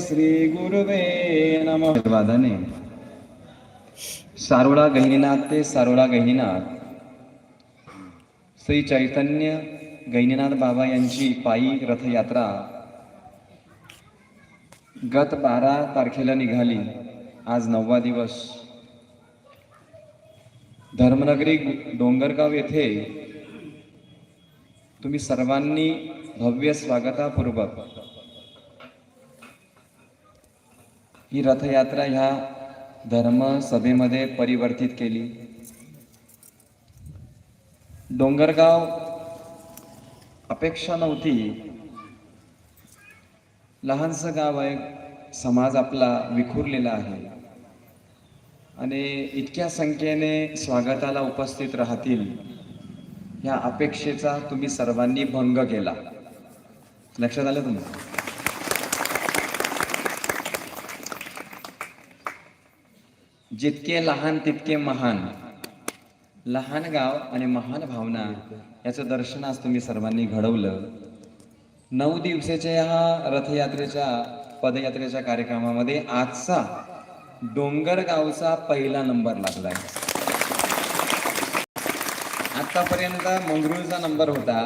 श्री गुरुवे नम. वादाने सारोळा गहिनीनाथ ते सारोळा गहिनीनाथ. श्री चैतन्य गहिनीनाथ बाबा यांची पायी रथयात्रा. गत बारा तारखेला निघाली. आज नववा दिवस. धर्मनगरी डोंगरगाव येथे तुम्ही सर्वांनी भव्य स्वागतापूर्वक ही रथयात्रा ह्या धर्म सभेमध्ये परिवर्तित केली. डोंगरगाव अपेक्षा नव्हती. लहानसं गाव आहे समाज आपला विखुरलेला आहे. आणि इतक्या संख्येने स्वागताला उपस्थित राहतील ह्या अपेक्षेचा तुम्ही सर्वांनी भंग केला. लक्षात आलं तुम्ही जितके लहान तितके महान. लहान गाव आणि महान भावना याचं दर्शन आज तुम्ही सर्वांनी घडवलं. नऊ दिवसाच्या या रथयात्रेच्या पदयात्रेच्या कार्यक्रमामध्ये आजचा डोंगरगावचा पहिला नंबर लागलाय आतापर्यंत मंगरुळचा नंबर होता.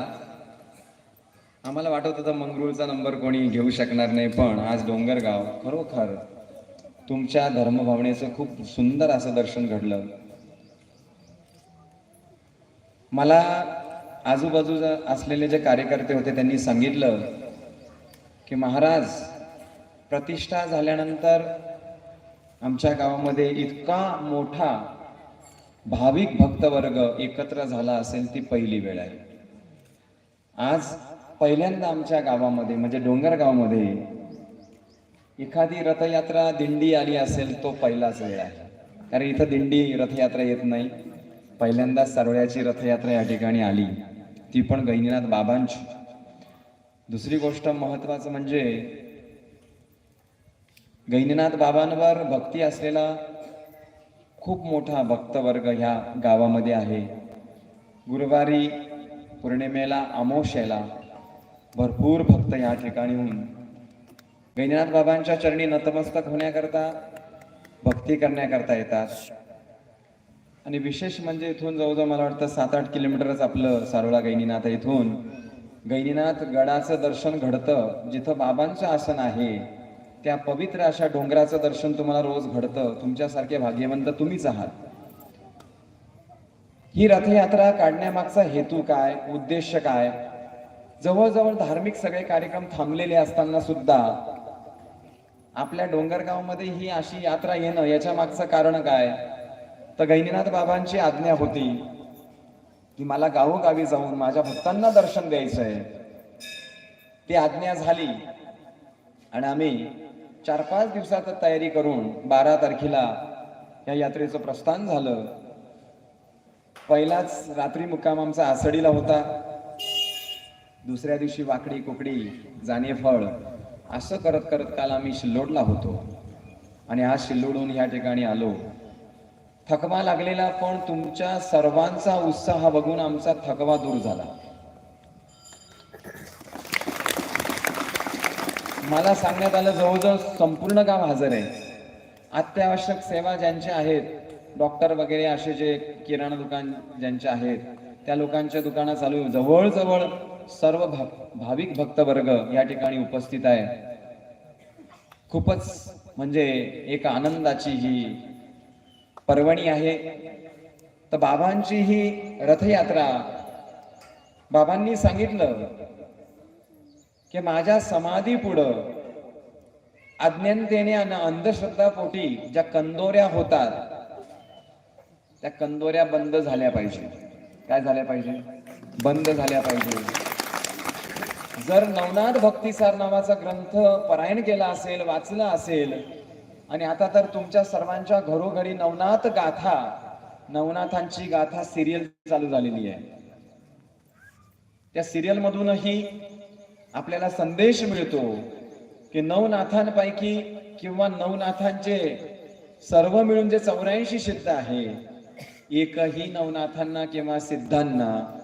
आम्हाला वाटत होतं मंगरुळचा नंबर कोणी घेऊ शकणार नाही पण आज डोंगरगाव खरोखर तुमच्या धर्मभावनेचं खूप सुंदर असं दर्शन घडलं. मला आजूबाजूला असलेले जे कार्यकर्ते होते त्यांनी सांगितलं की महाराज प्रतिष्ठा झाल्यानंतर आमच्या गावामध्ये इतका मोठा भाविक भक्तवर्ग एकत्र झाला असेल ती पहिली वेळ आहे. आज पहिल्यांदा आमच्या गावामध्ये म्हणजे डोंगरगावमध्ये एखादी रथयात्रा दिंडी आली असेल तो पहिलाच वेळ आहे कारण इथं दिंडी रथयात्रा येत नाही. पहिल्यांदा सरवळ्याची रथयात्रा या ठिकाणी आली. ती पण गहिनीनाथ बाबांची. दुसरी गोष्ट महत्वाचं म्हणजे गहिनीनाथ बाबांवर भक्ती असलेला खूप मोठा भक्तवर्ग ह्या गावामध्ये आहे. गुरुवारी पौर्णिमेला अमावस्येला भरपूर भक्त या ठिकाणीहून होऊन गैनीनाथ बाबांच्या चरणी नतमस्तक होण्याकरता भक्ती करण्याकरता येतात. आणि विशेष म्हणजे इथून जवळजवळ मला वाटतं सात आठ किलोमीटरच आपलं सारोळा गैनीनाथ आहे. इथून. गैनीनाथ गडाचं दर्शन घडतं. जिथं बाबांचं आसन आहे त्या पवित्र अशा डोंगराचं दर्शन तुम्हाला रोज घडतं. तुमच्यासारखे भाग्यवंत तुम्हीच आहात. ही रथयात्रा काढण्यामागचा हेतू काय? उद्देश काय? जवळजवळ धार्मिक सगळे कार्यक्रम थांबलेले असताना सुद्धा आपल्या डोंगरगावमध्ये ही अशी यात्रा येणं याच्या मागचं कारण काय? तर गैनीनाथ बाबांची आज्ञा होती की मला गावोगावी जाऊन माझ्या भक्तांना दर्शन द्यायचं आहे. ती आज्ञा झाली. आणि आम्ही चार पाच दिवसात तयारी करून बारा तारखेला या यात्रेचं प्रस्थान झालं. पहिलाच रात्री मुक्काम आमचा आसडीला होता. दुसऱ्या दिवशी वाकडी कुकडी जाणे फळ असं करत करत काल आम्ही शिल्लोडला होतो. आणि आज शिल्लोडून या ठिकाणी आलो. थकवा लागलेला पण तुमच्या सर्वांचा उत्साह बघून आमचा थकवा दूर झाला. मला सांगण्यात आलं जवळजवळ संपूर्ण गाव हजर आहे. अत्यावश्यक सेवा ज्यांच्या आहेत डॉक्टर वगैरे असे जे किराणा दुकान ज्यांचे आहेत त्या लोकांच्या दुकानात चालू. जवळजवळ सर्व भा भाविक भक्तवर्ग या ठिकाणी उपस्थित आहे. खूपच म्हणजे एक आनंदाची ही पर्वणी आहे. तर बाबांची ही रथयात्रा बाबांनी सांगितलं की माझ्या समाधी पुढं अज्ञानतेने आणि अंधश्रद्धा पोटी ज्या कंदोऱ्या होतात त्या कंदोऱ्या बंद झाल्या पाहिजे. काय झाल्या पाहिजे? बंद झाल्या पाहिजे. जर नवनाथ भक्तिसार नावाचा ग्रंथ पारायण केला असेल वाचला असेल आणि आता तर तुमच्या सर्वांच्या घरोघरी नवनाथ गाथा नवनाथांची गाथा सिरियल चालू झालेली आहे. त्या सिरियल मधूनही आपल्याला संदेश मिळतो की नवनाथांपैकी किंवा नवनाथांचे सर्व मिळून जे चौऱ्याऐंशी सिद्ध आहे एकही नवनाथांना किंवा सिद्धांना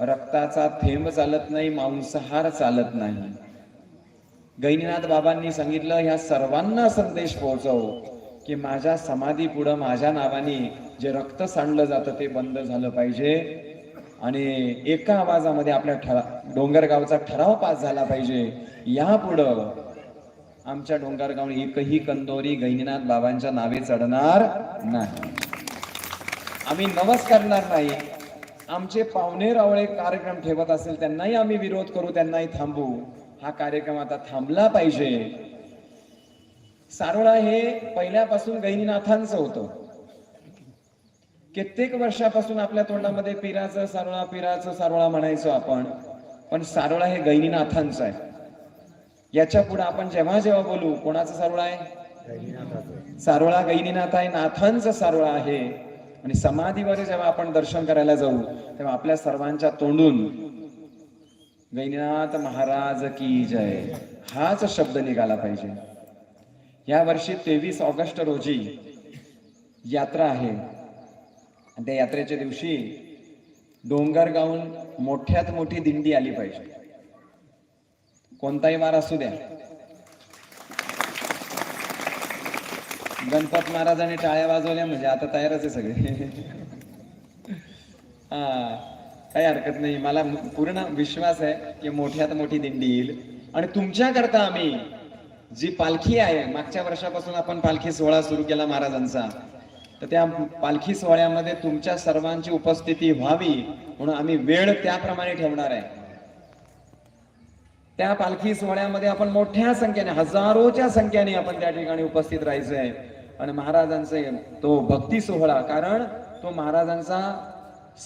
रक्ताचा थेंब चालत नाही मांसाहार चालत नाही. गैनीनाथ बाबांनी सांगितलं ह्या सर्वांना संदेश पोहोचव की माझ्या समाधी पुढं माझ्या नावाने जे रक्त सांडलं जातं ते बंद झालं पाहिजे आणि एका आवाजामध्ये आपल्या ठरा डोंगरगावचा ठराव पास झाला पाहिजे. यापुढं आमच्या डोंगरगाव एकही कंदोरी गैनीनाथ बाबांच्या नावे चढणार नाही. आम्ही नवस करणार नाही. आमचे पाहुणे रावळे कार्यक्रम ठेवत असेल त्यांनाही आम्ही विरोध करू त्यांनाही थांबू हा कार्यक्रम आता थांबला पाहिजे. सारोळा हे पहिल्यापासून गैनीनाथांचं होतं. कित्येक वर्षापासून आपल्या तोंडामध्ये पिराचं सारोळा पिराचं सारोळा म्हणायचो आपण पण सारोळा हे गैनीनाथांचं आहे. याच्यापुढे आपण जेव्हा जेव्हा बोलू कोणाचं सारोळा आहे? सारोळा गैनीनाथ आहे नाथांचं सारोळा आहे. आणि समाधीवर जेव्हा आपण दर्शन करायला जाऊ तेव्हा आपल्या सर्वांच्या तोंडून गैनाथ महाराज की जय हाच शब्द निघाला पाहिजे. या वर्षी तेवीस ऑगस्ट रोजी यात्रा आहे. आणि त्या यात्रेच्या दिवशी डोंगर गाऊन मोठ्यात मोठी दिंडी आली पाहिजे. कोणताही वार असू द्या. गणपत महाराजांनी टाळ्या वाजवल्या म्हणजे आता तयारच आहे सगळे. हा काही हरकत नाही. मला पूर्ण विश्वास आहे की मोठ्यात मोठी दिंडी येईल. आणि तुमच्याकरता आम्ही जी पालखी आहे मागच्या वर्षापासून आपण पालखी सोहळा सुरू केला महाराजांचा. तर त्या पालखी सोहळ्यामध्ये तुमच्या सर्वांची उपस्थिती व्हावी म्हणून आम्ही वेळ त्याप्रमाणे ठेवणार आहे. त्या पालखी सोहळ्यामध्ये आपण मोठ्या संख्येने हजारोच्या संख्येने आपण त्या ठिकाणी उपस्थित राहायचंय. आणि महाराजांचं तो भक्ती सोहळा कारण तो महाराजांचा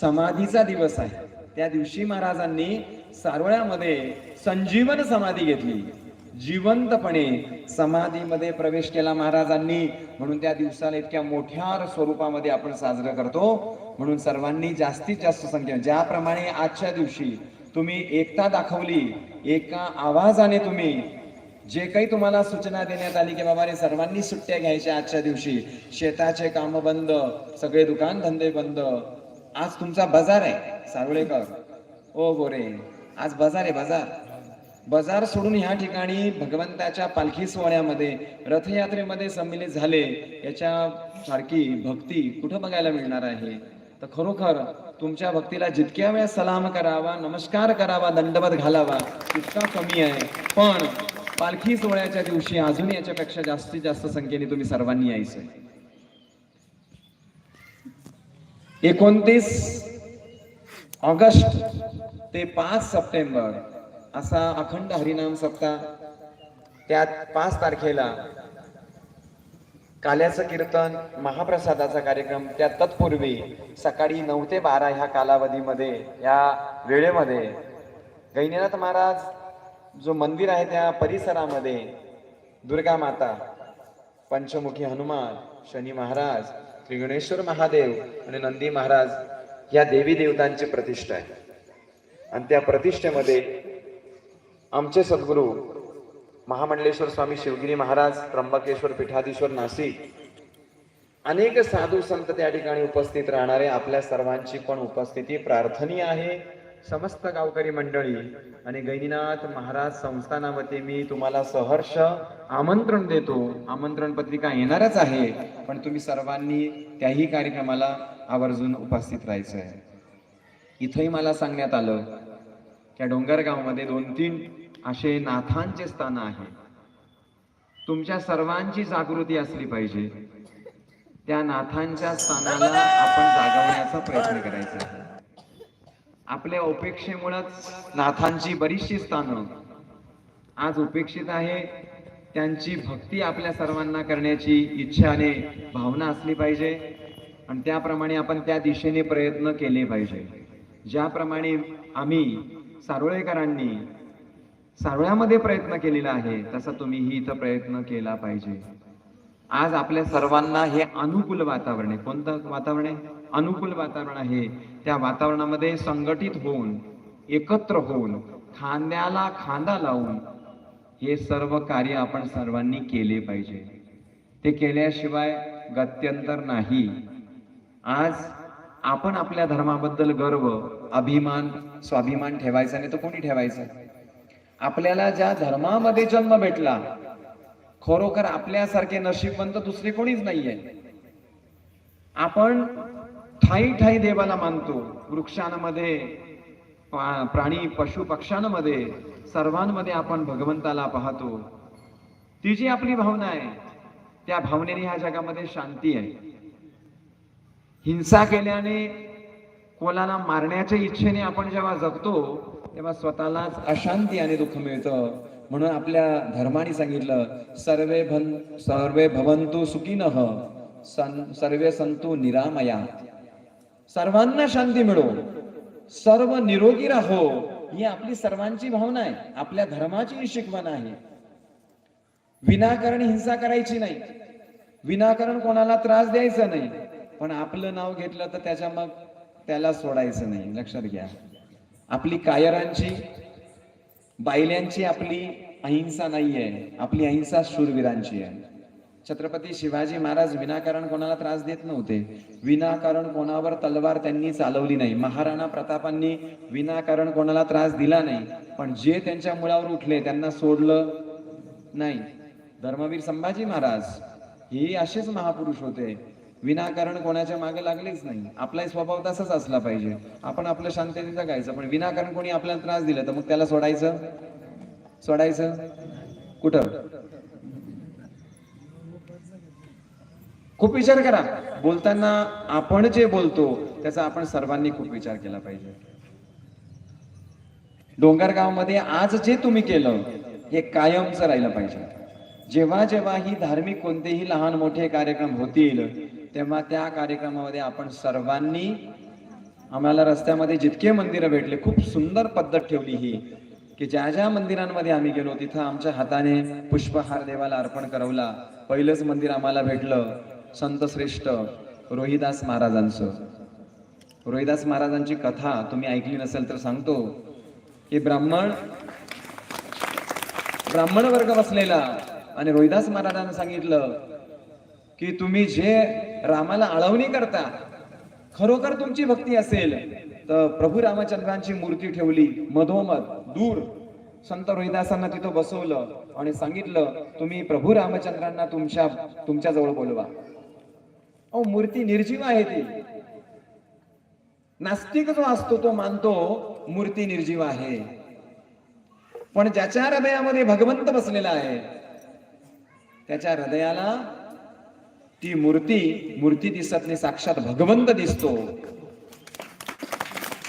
समाधीचा दिवस आहे. त्या दिवशी महाराजांनी सारोळ्यामध्ये संजीवन समाधी घेतली. जिवंतपणे समाधीमध्ये प्रवेश केला महाराजांनी. म्हणून त्या दिवसाला इतक्या मोठ्या स्वरूपामध्ये आपण साजरं करतो. म्हणून सर्वांनी जास्तीत जास्त संख्या ज्याप्रमाणे आजच्या दिवशी तुम्ही एकता दाखवली एका आवाजाने तुम्ही जे काही तुम्हाला सूचना देण्यात आली की बाबा रे सर्वांनी सुट्ट्या घ्यायच्या आजच्या दिवशी. शेताचे काम बंद सगळे दुकान धंदे बंद. आज तुमचा बाजार आहे सारोळेकर ओ गोरे आज बाजार आहे बाजार. बाजार सोडून ह्या ठिकाणी भगवंताच्या पालखी सोहळ्यामध्ये रथयात्रेमध्ये संमिलित झाले. याच्या सारखी भक्ती कुठं बघायला मिळणार आहे? तर खरोखर तुमच्या भक्तीला जितक्या वेळा सलाम करावा नमस्कार करावा दंडवत घालावा तितका कमी आहे. पण पालखी सोहळ्याच्या दिवशी अजून याच्यापेक्षा जास्तीत जास्त संख्येने तुम्ही सर्वांनी यायचं एकोणतीस ऑगस्ट ते पाच सप्टेंबर असा अखंड हरिनाम सप्ताह. त्यात पाच तारखेला काल्याचं कीर्तन महाप्रसादाचा कार्यक्रम त्या तत्पूर्वी सकाळी नऊ ते बारा ह्या कालावधीमध्ये या वेळेमध्ये गैनीनाथ महाराज जो मंदिर आहे त्या परिसरामध्ये दुर्गा माता पंचमुखी हनुमान शनी महाराज त्रिगुणेश्वर महादेव आणि नंदी महाराज या देवी देवतांची प्रतिष्ठा आहे. आणि त्या प्रतिष्ठेमध्ये आमचे सद्गुरू महामंडलेश्वर स्वामी शिवगिरी महाराज त्र्यंबकेश्वर पीठाधीश्वर नाशिक अनेक साधू संत त्या ठिकाणी उपस्थित राहणारे आपल्या सर्वांची पण उपस्थिती प्रार्थनीय आहे. समस्त गावकरी मंडळी आणि गैनीनाथ महाराज संस्थानामध्ये मी तुम्हाला सहर्ष आमंत्रण देतो. आमंत्रण पत्रिका येणारच आहे पण तुम्ही सर्वांनी त्याही कार्यक्रमाला आवर्जून उपस्थित राहायचं आहे इथंही मला सांगण्यात आलं त्या डोंगरगावमध्ये दोन तीन असे नाथांचे स्थान आहे. तुमच्या सर्वांची जागृती असली पाहिजे. त्या नाथांच्या स्थानाला आपण जागवण्याचा प्रयत्न करायचा आहे. आपल्या उपेक्षेमुळेच नाथांची बरीचशी स्थानं. आज उपेक्षित आहे त्यांची भक्ती आपल्या सर्वांना करण्याची इच्छाने भावना असली पाहिजे आणि त्याप्रमाणे आपण त्या दिशेने प्रयत्न केले पाहिजे. ज्याप्रमाणे आम्ही सारोळेकरांनी सारोळ्यामध्ये प्रयत्न केलेला आहे तसा तुम्हीही इथं प्रयत्न केला पाहिजे. आज आपल्या सर्वांना हे अनुकूल वातावरण आहे. कोणतं वातावरण आहे? अनुकूल वातावरण आहे. त्या वातावरणामध्ये संघटित होऊन एकत्र होऊन खांद्याला खांदा लावून हे सर्व कार्य आपण सर्वांनी केले पाहिजे. ते केल्याशिवाय गत्यंतर नाही. आज आपण आपल्या धर्माबद्दल गर्व अभिमान स्वाभिमान ठेवायचा नाही तर कोणी ठेवायचं? आपल्याला ज्या धर्मामध्ये जन्म भेटला खरोखर आपल्यासारखे नशीबवंत दुसरे कोणीच नाहीये. आपण ठाई ठाई देवाला मानतो. वृक्षांमध्ये प्राणी पशु पक्ष्यांमध्ये सर्वांमध्ये आपण भगवंताला पाहतो. ती जी आपली भावना आहे त्या भावनेने ह्या जगामध्ये शांती आहे. हिंसा केल्याने कोणाला मारण्याच्या इच्छेने आपण जेव्हा जगतो तेव्हा स्वतःलाच अशांती आणि दुःख मिळतं. म्हणून आपल्या धर्माने सांगितलं सर्वे भन सर्वे भवंतु सुखीनः सन सर्वे संतु निरामया सर्वांना शांती मिळो सर्व निरोगी राहो ही आपली सर्वांची भावना आहे आपल्या धर्माची ही शिकवण आहे. विनाकारण हिंसा करायची नाही. विनाकारण कोणाला त्रास द्यायचा नाही. पण आपलं नाव घेतलं तर त्याच्या मग त्याला सोडायचं नाही. लक्षात घ्या. आपली कायरांची बायल्यांची आपली अहिंसा नाहीये. आपली अहिंसा शूरवीरांची आहे. छत्रपती शिवाजी महाराज विनाकारण कोणाला त्रास देत नव्हते. विनाकारण कोणावर तलवार त्यांनी चालवली नाही. महाराणा प्रतापांनी विनाकारण कोणाला त्रास दिला नाही. पण जे त्यांच्या मुळावर उठले त्यांना सोडलं नाही. धर्मवीर संभाजी महाराज हे असेच महापुरुष होते. विनाकारण कोणाच्या मागे लागलेच नाही. आपलाही स्वभाव तसाच असला पाहिजे. आपण आपलं शांततेने जगायचं पण विनाकारण कोणी आपल्याला त्रास दिला तर मग त्याला सोडायचं? सोडायचं? कुठं? खूप विचार करा. बोलताना आपण जे बोलतो त्याचा आपण सर्वांनी खूप विचार केला पाहिजे. डोंगरगावमध्ये आज जे तुम्ही केलं हे कायमचं राहिलं पाहिजे. जेव्हा जेव्हा ही धार्मिक कोणतेही लहान मोठे कार्यक्रम होतील तेव्हा त्या कार्यक्रमामध्ये आपण सर्वांनी आम्हाला रस्त्यामध्ये जितके मंदिरं भेटले खूप सुंदर पद्धत ठेवली ही की ज्या ज्या मंदिरांमध्ये आम्ही गेलो तिथं आमच्या हाताने पुष्पहार देवाला अर्पण करवला. पहिलंच मंदिर आम्हाला भेटलं. संत श्रेष्ठ रोहिदास महाराजांचं. रोहिदास महाराजांची कथा तुम्ही ऐकली नसेल तर सांगतो की ब्राह्मण ब्राह्मण वर्ग बसलेला आणि रोहिदास महाराजांना सांगितलं की तुम्ही जे रामाला आळवणी करता खरोखर तुमची भक्ती असेल तर प्रभू रामचंद्रांची मूर्ती ठेवली मधोमध दूर. संत रोहिदासांना तिथं बसवलं आणि सांगितलं तुम्ही प्रभू रामचंद्रांना तुमच्या तुमच्या जवळ बोलवा. अहो मूर्ती निर्जीव आहे ती. नास्तिक जो असतो तो मानतो मूर्ती निर्जीव आहे. पण ज्याच्या हृदयामध्ये भगवंत बसलेला आहे त्याच्या हृदयाला ती मूर्ती मूर्ती दिसत नाही साक्षात भगवंत दिसतो.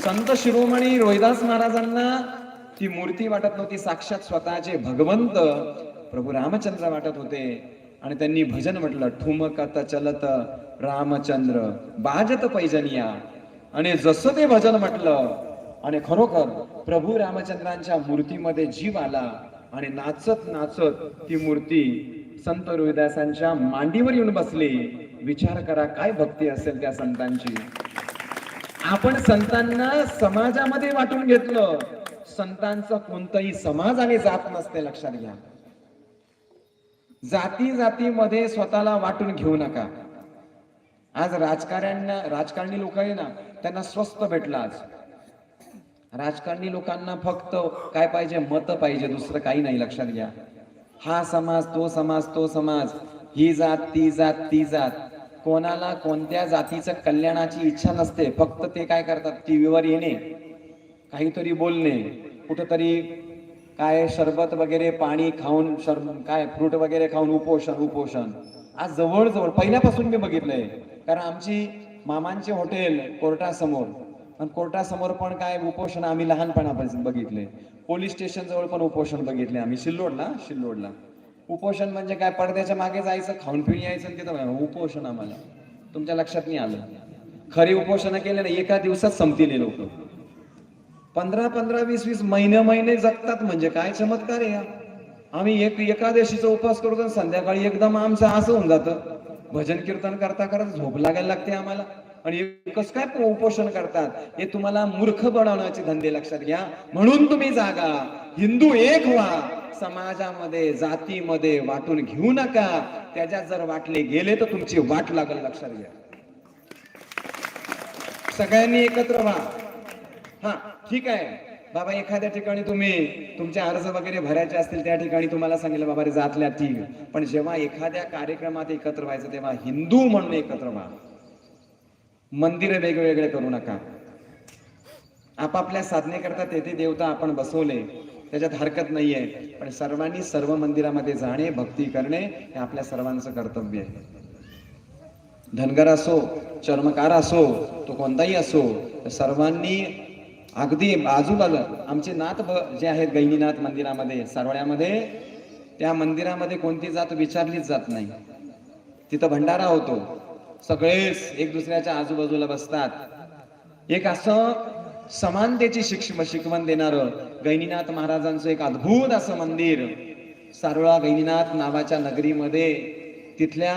संत शिरोमणी रोहिदास महाराजांना ती मूर्ती वाटत नव्हती साक्षात स्वतःचे भगवंत प्रभू रामचंद्र वाटत होते. आणि त्यांनी भजन म्हटलं ठुमकत चलत रामचंद्र बाजत पैजनिया. आणि जसं ते भजन म्हटलं आणि खरोखर प्रभू रामचंद्रांच्या मूर्तीमध्ये जीव आला आणि नाचत नाचत ती मूर्ती संत रोहिदासांच्या मांडीवर येऊन बसली. विचार करा काय भक्ती असेल त्या संतांची? आपण संतांना समाजामध्ये वाटून घेतलं. संतांचा कोणतंही समाज आणि जात नसते लक्षात घ्या. जाती जातीमध्ये स्वतःला वाटून घेऊ नका. आज राजकारण्या राजकारणी लोक आहे ना त्यांना स्वस्त भेटलं आज. राजकारणी लोकांना फक्त काय पाहिजे? मत पाहिजे दुसरं काही नाही लक्षात घ्या. हा समाज तो समाज तो समाज. ही जात ती जात ती जात. कोणाला कोणत्या जातीचं कल्याणाची इच्छा नसते फक्त ते काय करतात? टीव्हीवर येणे काहीतरी बोलणे कुठंतरी काय शरबत वगैरे पाणी खाऊन शर काय फ्रूट वगैरे खाऊन उपोषण उपोषण. आज जवळजवळ पहिल्यापासून मी बघितलंय. कारण आमची मामांचे हॉटेल कोर्टासमोर आणि कोर्टासमोर पण काय उपोषण आम्ही लहानपणापासून बघितले. पोलीस स्टेशन जवळ पण उपोषण बघितले आम्ही शिल्लोडला शिल्लोडला. उपोषण म्हणजे काय पडद्याच्या मागे जायचं खाऊन पिऊन यायचं आणि तिथं उपोषण आम्हाला. तुमच्या लक्षात नाही आलं? खरी उपोषण केले ना एका दिवसात संपतील लोक. पंधरा पंधरा वीस वीस महिने महिने जगतात म्हणजे काय चमत्कार आहे आम्ही एक एकादशीचा उपवास करतो आणि संध्याकाळी एकदम आमचं असं होऊन जातं. भजन कीर्तन करता करता झोप लागायला लागते आम्हाला. आणि कसं काय उपोषण करतात? हे तुम्हाला मूर्ख बनवण्याचे धंदे लक्षात घ्या. म्हणून तुम्ही जागा. हिंदू एक व्हा. समाजामध्ये जातीमध्ये वाटून घेऊ नका. त्याच्यात जर वाटले गेले तर तुमची वाट लागल लक्षात घ्या. सगळ्यांनी एकत्र व्हा. हा ठीक आहे. बाबा एखाद्या ठिकाणी तुम्ही तुमचे अर्ज वगैरे भरायचे असतील त्या ठिकाणी तुम्हाला सांगितलं बाबा रे जातल्या ठीक पण जेव्हा एखाद्या कार्यक्रमात एकत्र व्हायचं तेव्हा हिंदू म्हणून एकत्र व्हा. मंदिर वेगवेगळे करू नका. आपापल्या साधनेकरता तेथे देवता आपण बसवले त्याच्यात हरकत नाहीये. पण सर्वांनी सर्व मंदिरामध्ये जाणे भक्ती करणे हे आपल्या सर्वांचं कर्तव्य आहे. धनगर असो चर्मकार असो तो कोणताही असो तर सर्वांनी अगदी आजूबाजू आमचे नाथ ब- जे आहेत गैनीनाथ मंदिरामध्ये सारवड्यामध्ये त्या मंदिरामध्ये कोणती जात विचारलीच जात नाही. तिथं भंडारा होतो. सगळेच एक दुसऱ्याच्या आजूबाजूला बसतात. एक असं समानतेची शिक्ष शिकवण देणारं गैनीनाथ महाराजांचं एक अद्भुत असं मंदिर सारोळा गैनीनाथ नावाच्या नगरीमध्ये तिथल्या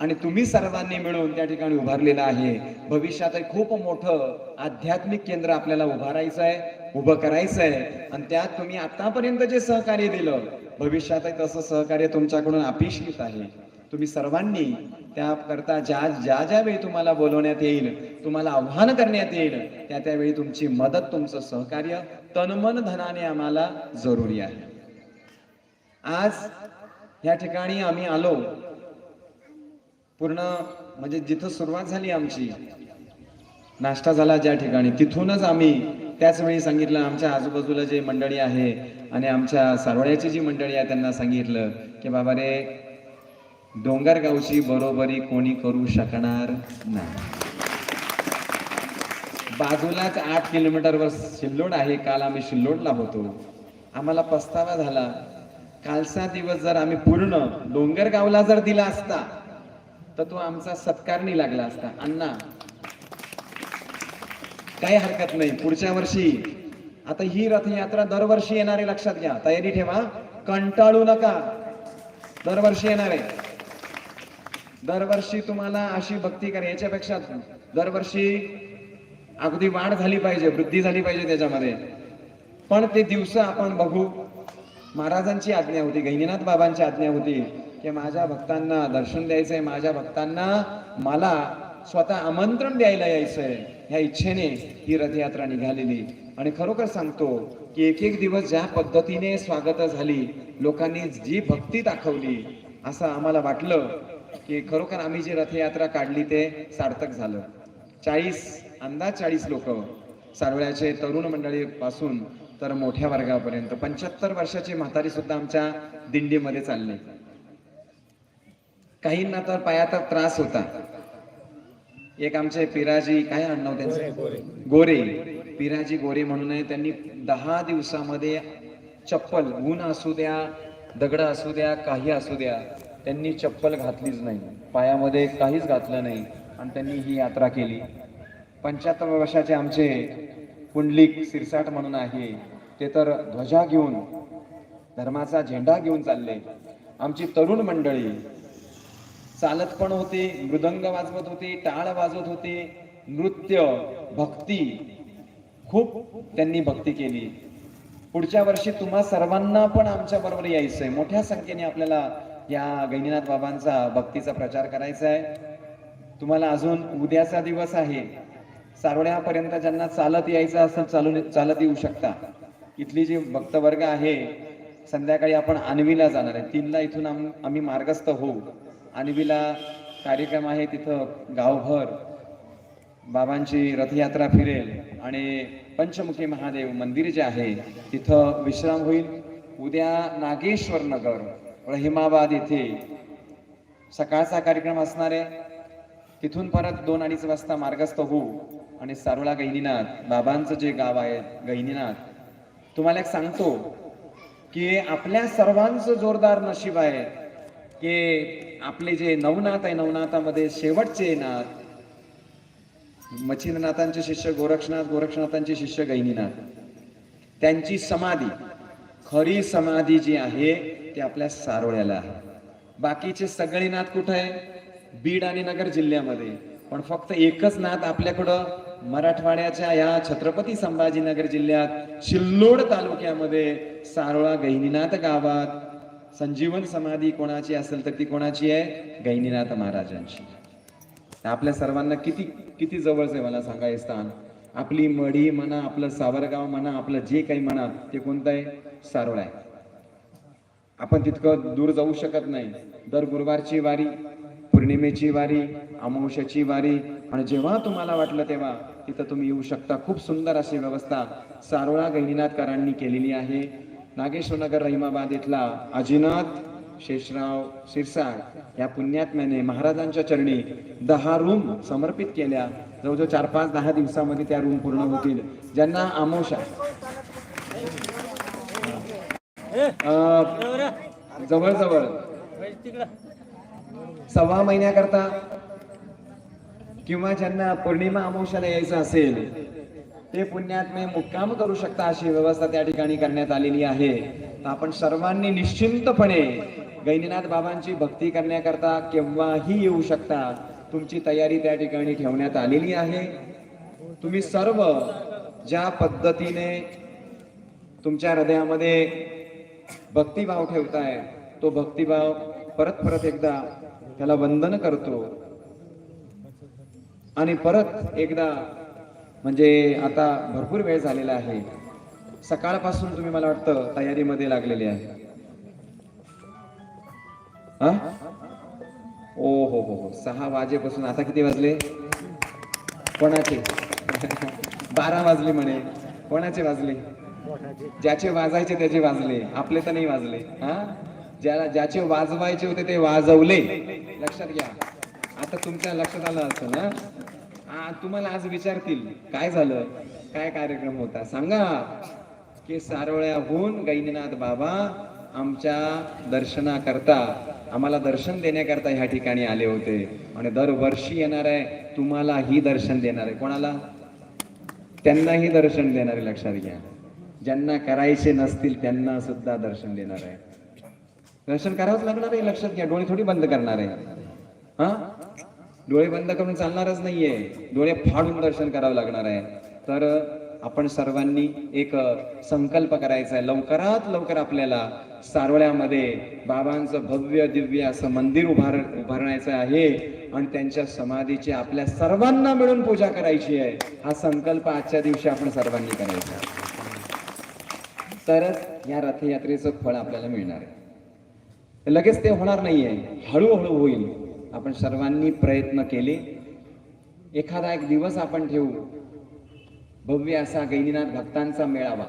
आणि तुम्ही सर्वांनी मिळून त्या ठिकाणी उभारलेलं आहे. भविष्यात खूप मोठं आध्यात्मिक केंद्र आपल्याला उभारायचं आहे उभं करायचं आहे. आणि त्यात तुम्ही आतापर्यंत जे सहकार्य दिलं भविष्यात तसं सहकार्य तुमच्याकडून अपेक्षित आहे. तुम्ही सर्वांनी त्याकरता ज्या ज्या ज्या वेळी तुम्हाला बोलवण्यात येईल तुम्हाला आव्हान करण्यात येईल त्या त्यावेळी तुमची मदत तुमचं सहकार्य तनमन धनाने आम्हाला जरुरी आहे. आज या ठिकाणी आम्ही आलो. पूर्ण म्हणजे जिथं सुरुवात झाली आमची नाश्ता झाला ज्या ठिकाणी तिथूनच आम्ही त्याच वेळी सांगितलं आमच्या आजूबाजूला जे मंडळी आहे आणि आमच्या सारवड्याची जी मंडळी आहे त्यांना सांगितलं की बाबा रे डोंगरगावची बरोबरी कोणी करू शकणार नाही. बाजूलाच आठ किलोमीटरवर शिल्लोड आहे काल आम्ही शिल्लोडला होतो. आम्हाला पस्तावा झाला. कालचा दिवस जर आम्ही पूर्ण डोंगरगावला जर दिला असता तर तो आमचा सत्कार नाही लागला असता. अण्णा काही हरकत नाही पुढच्या वर्षी. आता ही रथयात्रा दरवर्षी येणारे लक्षात घ्या. तयारी ठेवा. कंटाळू नका. दरवर्षी येणार आहे. दरवर्षी तुम्हाला अशी भक्ती करा. याच्यापेक्षा दरवर्षी अगदी वाढ झाली पाहिजे वृद्धी झाली पाहिजे त्याच्यामध्ये. पण ते दिवस आपण बघू. महाराजांची आज्ञा होती गैनीनाथ बाबांची आज्ञा होती. की माझ्या भक्तांना दर्शन द्यायचंय माझ्या भक्तांना मला स्वतः आमंत्रण द्यायला यायचंय. ह्या इच्छेने ही रथयात्रा निघालेली. आणि खरोखर सांगतो की एक एक दिवस ज्या पद्धतीने स्वागत झाली लोकांनी जी भक्ती दाखवली असं आम्हाला वाटलं की खरोखर आम्ही जी रथयात्रा काढली ते सार्थक झालं. चाळीस अंदाज चाळीस लोक सारवळ्याचे तरुण मंडळी पासून तर मोठ्या वर्गापर्यंत पंच्याहत्तर वर्षाची म्हातारी सुद्धा आमच्या दिंडीमध्ये चालली. काहींना तर पायाचा त्रास होता. एक आमचे पिराजी काय आडनाव त्यांचं? गोरे पिराजी गोरे म्हणून त्यांनी दहा दिवसामध्ये चप्पल ऊन असू द्या दगड असू द्या काही असू द्या त्यांनी चप्पल घातलीच नाही. पायामध्ये काहीच घातलं नाही आणि त्यांनी ही यात्रा केली. पंच्याहत्तर वर्षाचे आमचे पुंडलिक सिरसाट म्हणून आहे. ते तर ध्वजा घेऊन धर्माचा झेंडा घेऊन चालले. आमची तरुण मंडळी चालत पण होते मृदंग वाजवत होते टाळ वाजवत होते नृत्य भक्ती खूप त्यांनी भक्ती केली. पुढच्या वर्षी तुम्हा सर्वांना पण आमच्या बरोबर यायचंय. मोठ्या संख्येने आपल्याला या गैनीनाथ बाबांचा भक्तीचा प्रचार करायचा आहे. तुम्हाला अजून उद्याचा दिवस आहे. सारोड्यापर्यंत ज्यांना चालत यायचं असेल चालून चालत येऊ शकता. इथली जी भक्तवर्ग आहे संध्याकाळी आपण आणवीला जाणार आहे. तीनला इथून आम- आम्ही मार्गस्थ होऊ. आणवीला कार्यक्रम आहे तिथं गावभर बाबांची रथयात्रा फिरेल आणि पंचमुखी महादेव मंदिर जे आहे तिथं विश्राम होईल. उद्या नागेश्वर नगर रहिमाबाद येथे सकाळचा कार्यक्रम असणार आहे. तिथून परत दोन अडीच वाजता मार्गस्थ होऊ आणि सारोळा गैनीनाथ बाबांचं जे गाव आहे गैनीनाथ तुम्हाला एक सांगतो की आपल्या सर्वांचं जोरदार नशीब आहे. की आपले जे नवनाथ आहे नवनाथामध्ये शेवटचे नाथ मच्छिंद्रनाथांचे शिष्य गोरक्षनाथ गोरक्षनाथांचे शिष्य गैनीनाथ त्यांची समाधी खरी समाधी जी आहे ती आपल्या सारोळ्याला आहे. बाकीचे सगळे नाथ कुठे आहे? बीड आणि नगर जिल्ह्यामध्ये. पण फक्त एकच नाथ आपल्याकडं मराठवाड्याच्या या छत्रपती संभाजीनगर जिल्ह्यात शिल्लोड तालुक्यामध्ये सारोळा गहिनीनाथ गावात. संजीवन समाधी कोणाची असेल तर ती कोणाची आहे? गैनीनाथ महाराजांची. आपल्या सर्वांना किती किती जवळच आहे मला सांगा हे स्थान. आपली मढी म्हणा आपलं सावरगाव म्हणा आपलं जे काही म्हणा ते कोणतं आहे? सारोळ आहे. आपण तितकं दूर जाऊ शकत नाही. दर गुरुवारची वारी पौर्णिमेची वारी अमावश्याची वारी. आणि जेव्हा तुम्हाला वाटलं तेव्हा तिथं तुम्ही येऊ शकता. खूप सुंदर अशी व्यवस्था सारोळा गहिनीनाथकरांनी केलेली आहे. नागेश्वरनगर रहिमाबाद इथला अजिनाथ शेषराव शिरसाळ या पुण्यात्म्याने महाराजांच्या चरणी दहा रूम समर्पित केल्या. जवळजवळ चार पाच दहा दिवसामध्ये त्या रूम पूर्ण होतील. ज्यांना आमोशा अं, जवळजवळ सव्वा महिन्याकरता किंवा ज्यांना पौर्णिमा अमावस्याला यायचं असेल ते पुण्यात्मे मुक्काम करू शकता अशी व्यवस्था त्या ठिकाणी करण्यात आलेली आहे. तर आपण सर्वांनी निश्चिंतपणे गैनीनाथ बाबांची भक्ती करण्याकरता केव्हाही येऊ शकता तुमची तयारी त्या ठिकाणी ठेवण्यात आलेली आहे. तुम्ही सर्व ज्या पद्धतीने तुमच्या हृदयामध्ये भक्तिभाव ठेवताय तो भक्तिभाव परत परत एकदा त्याला वंदन करतो. आणि परत एकदा म्हणजे आता भरपूर वेळ झालेला आहे. सकाळपासून तुम्ही मला वाटतं तयारीमध्ये लागलेले आहे. हा? ओ हो हो हो. सहा वाजेपासून आता किती वाजले? कोणाचे? बारा वाजले म्हणे. कोणाचे वाजले? ज्याचे वाजायचे त्याचे वाजले. आपले तर नाही वाजले. हा? ज्याला ज्याचे वाजवायचे होते ते वाजवले. लक्षात घ्या. आता तुमच्या लक्षात आलं असं ना तुम्हाला आज विचारतील काय झालं? काय कार्यक्रम होता? सांगा. की सारोळ्याहून गैनीनाथ बाबा आमच्या दर्शनाकरता आम्हाला दर्शन देण्याकरता ह्या ठिकाणी आले होते. आणि दरवर्षी येणार आहे तुम्हाला ही दर्शन देणार आहे. कोणाला? त्यांनाही दर्शन देणार आहे लक्षात घ्या. ज्यांना करायचे नसतील त्यांना सुद्धा दर्शन देणार आहे. दर्शन करावंच लागणार आहे लक्षात घ्या. डोळे थोडी बंद करणार आहे. हा? डोळे बंद करून चालणारच नाहीये. डोळे फाडून दर्शन करावं लागणार आहे. तर आपण सर्वांनी एक संकल्प करायचा आहे. लवकरात लवकर आपल्याला सारवळ्यामध्ये बाबांचं भव्य दिव्य असं मंदिर उभार उभारण्याचं आहे आणि त्यांच्या समाधीची आपल्या सर्वांना मिळून पूजा करायची आहे. हा संकल्प आजच्या दिवशी आपण सर्वांनी करायचा आहे. तरच या रथयात्रेचं फळ आपल्याला मिळणार आहे. लगेच ते होणार नाहीये. हळूहळू होईल. आपण सर्वांनी प्रयत्न केले. एखादा एक दिवस आपण ठेवू. भव्य असा गैनीनाथ भक्तांचा मेळावा.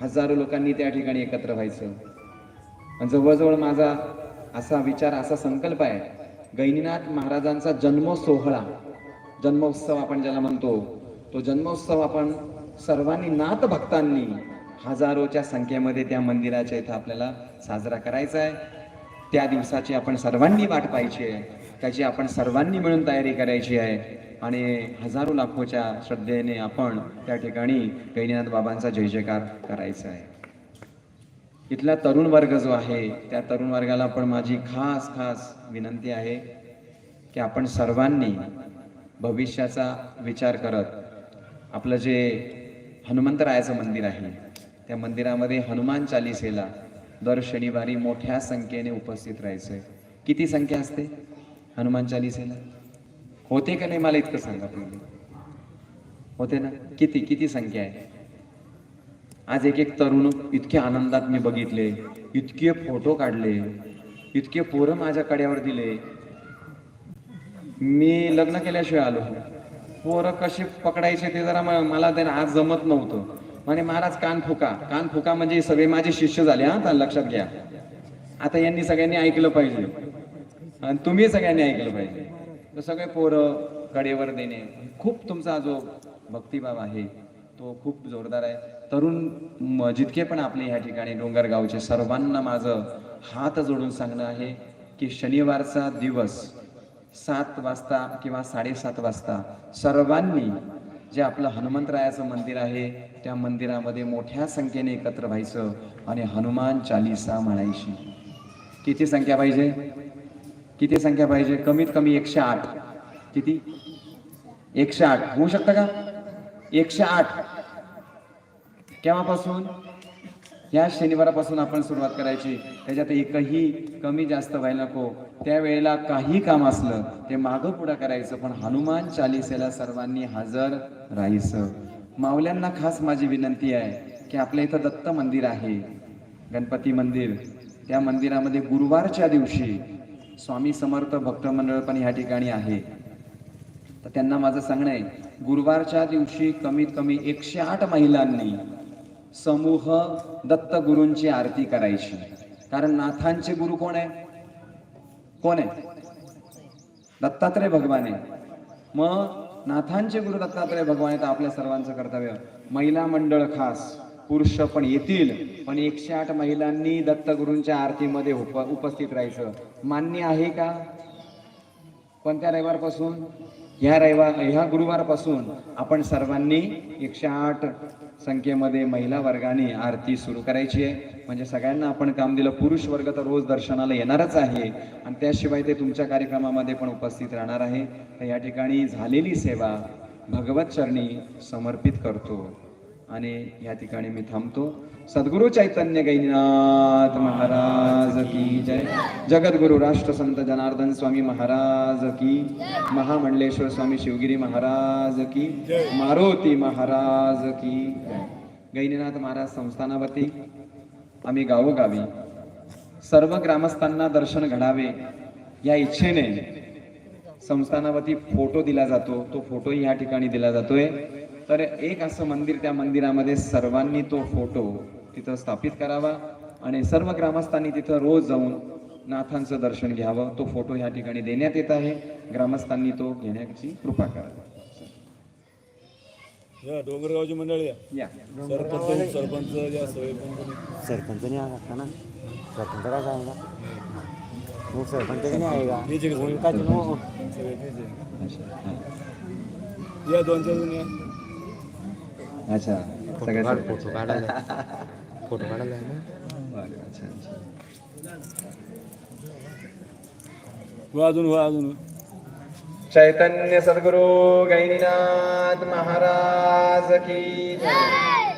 हजारो लोकांनी त्या ठिकाणी एकत्र व्हायचं. आणि जवळजवळ माझा असा विचार असा संकल्प आहे. गैनीनाथ महाराजांचा जन्मसोहळा जन्मोत्सव आपण ज्याला म्हणतो तो जन्मोत्सव आपण सर्वांनी नाथ भक्तांनी हजारोच्या संख्येमध्ये त्या मंदिराच्या इथं आपल्याला साजरा करायचा आहे. त्या दिवसाची आपण सर्वांनी वाट पाहायची आहे. त्याची आपण सर्वांनी मिळून तयारी करायची आहे. आणि हजारो लाखोच्या श्रद्धेने आपण त्या ठिकाणी गैनीनाथ बाबांचा जय जयकार करायचा आहे. इथला तरुण वर्ग जो आहे त्या तरुण वर्गाला पण माझी खास खास विनंती आहे की आपण सर्वांनी भविष्याचा विचार करत आपलं जे हनुमंतरायाचं मंदिर आहे त्या मंदिरामध्ये हनुमान चालिसेला दर शनिवारी मोठ्या संख्येने उपस्थित राहायचंय. किती संख्या असते? हनुमान चालिसेला? होते का नाही? मला इतकं सांगा पहिले होते ना? किती किती संख्या आहे? आज एक एक तरुण इतके आनंदात मी बघितले. इतके फोटो काढले. इतके पोरं माझ्या कड्यावर दिले. मी लग्न केल्याशिवाय आलो. पोरं कसे पकडायचे ते जरा मला त्यांना आज जमत नव्हतं. म्हणे महाराज कान फुका. कान फुका म्हणजे सगळे माझे शिष्य झाले हा? आता लक्षात घ्या. आता यांनी सगळ्यांनी ऐकलं पाहिजे. आणि तुम्ही सगळ्यांनी ऐकलं पाहिजे. तर सगळे पोरं कडेवर देणे. खूप तुमचा जो भक्तिभाव आहे तो खूप जोरदार आहे. तरुण जितके पण आपले ह्या ठिकाणी डोंगरगावचे सर्वांना माझं हात जोडून सांगणं आहे की शनिवारचा दिवस सात वाजता किंवा साडेसात वाजता सर्वांनी जे आपलं हनुमंतरायाचं मंदिर आहे त्या मंदिरामध्ये मोठ्या संख्येने एकत्र व्हायचं आणि हनुमान चालिसा म्हणायची. किती संख्या पाहिजे? किती संख्या पाहिजे? कमीत कमी एकशे आठ. किती? एकशे आठ. होऊ शकतं का? एकशे आठ. केव्हापासून? या शनिवारापासून आपण सुरुवात करायची. त्याच्यात एकही कमी जास्त व्हायला नको. त्यावेळेला काही काम असलं ते मागं पुढं करायचं. पण हनुमान चालिसेला सर्वांनी हजर राहायचं. माऊल्यांना खास माझी विनंती आहे की आपल्या इथं दत्त मंदिर आहे गणपती मंदिर. त्या मंदिरामध्ये गुरुवारच्या दिवशी स्वामी समर्थ भक्त मंडळ पण ह्या ठिकाणी आहे. तर त्यांना माझं सांगणं आहे गुरुवारच्या दिवशी कमीत कमी एकशे आठ महिलांनी समूह दत्त गुरूंची आरती करायची. कारण नाथांचे गुरु कोण आहे? कोण आहे? दत्तात्रय भगवान आहे. मग नाथांचे गुरु दत्तात्रय भगवान आहे आपल्या सर्वांचं कर्तव्य. महिला मंडळ खास पुरुष पण येतील पण एकशे आठ महिलांनी दत्तगुरूंच्या आरतीमध्ये उप उपस्थित राहायचं. मान्य आहे का? कोणत्या रविवारपासून ह्या रविवार ह्या गुरुवारपासून आपण सर्वांनी एकशे आठ संख्येमध्ये महिला वर्गाने आरती सुरू करायची आहे. म्हणजे सगळ्यांना आपण काम दिलं. पुरुष वर्ग तर रोज दर्शनाला येणारच आहे. आणि त्याशिवाय ते तुमच्या कार्यक्रमामध्ये पण उपस्थित राहणार आहे. तर या ठिकाणी झालेली सेवा भगवत चरणी समर्पित करतो. आणि या ठिकाणी मी थांबतो. सद्गुरु चैतन्य गैनाथ महाराज की जय. जगद्गुरु राष्ट्रसंत जनार्दन स्वामी महाराज की महामंडलेश्वर स्वामी शिवगिरी महाराज की मारुती महाराज की गैनीनाथ महाराज संस्थानावरती आम्ही गावोगावी सर्व ग्रामस्थांना दर्शन घडावे या इच्छेने संस्थानावरती फोटो दिला जातो. तो फोटोही या ठिकाणी दिला जातोय. तर एक असं मंदिर त्या मंदिरामध्ये सर्वांनी तो फोटो तिथं स्थापित करावा आणि सर्व ग्रामस्थांनी तिथं रोज जाऊन नाथांचं दर्शन घ्यावं तो फोटो या ठिकाणी देण्यात येत आहे ग्रामस्थांनी तो घेण्याची कृपा करावी या डोंगरगावची मंडळी या. या सरपंच सरपंच या सगळे पण कोणी. सरपंच नहीं आ सकता ना सरपंच का आएगा वो सरपंच का नहीं ठीक है, आहे. हा. या दोन चार अच्छा. फोटो सगळ्यात काढ फोटो काढायला फोटो काढायला आहे ना? बरं, अच्छा अच्छा. अजून वा अजून चैतन्य सद्गुरु गैनीनाथ महाराज की जय.